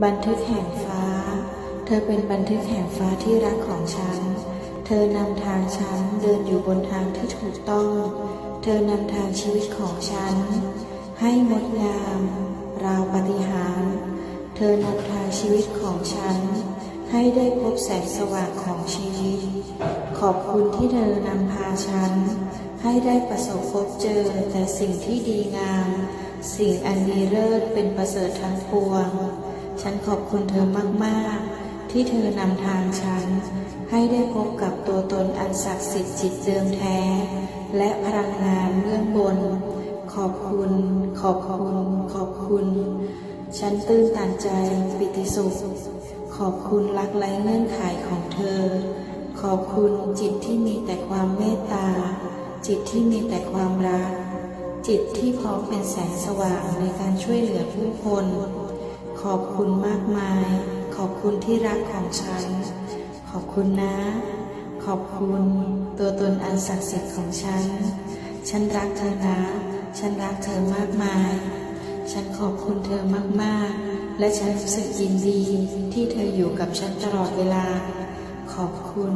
บันทึกแห่งฟ้า เธอเป็นบันทึกแห่งฟ้าที่รักของฉัน เธอนำทางฉันเดินอยู่บนทางที่ถูกต้อง เธอนำทางชีวิตของฉัน ให้งดงาม ราวปฏิหาร เธอนำทางชีวิตของฉัน ให้ได้พบแสงสว่างของชีวิต ขอบคุณที่เธอนำพาฉัน ให้ได้ประสบพบเจอแต่สิ่งที่ดีงาม สิ่งอันดีเลิศเป็นประเสริฐทั้งปวง ฉันขอบคุณเธอมากๆ ที่เธอนำทางฉัน ให้ได้พบกับตัวตนอันศักดิ์สิทธิ์จิตเดิมแท้ และพลังงานเบื้องบน ขอบคุณ ขอบคุณ ขอบคุณ ฉันตื้นตันใจปิติสุข ขอบคุณรักไร้เงื่อนไขของเธอ ขอบคุณจิตที่มีแต่ความเมตตา จิตที่มีแต่ความรักจิตที่พร้อมเป็นแสงสว่างในการช่วยเหลือผู้คน ขอบคุณมากมาย ขอบคุณที่รักของฉัน ขอบคุณนะ ขอบคุณตัวตนอันศักดิ์สิทธิ์ของฉัน ฉันรักเธอนะ ฉันรักเธอมากมาย ฉันขอบคุณเธอมากๆ และฉันรู้สึกยินดีที่เธออยู่กับฉันตลอดเวลา ขอบคุณ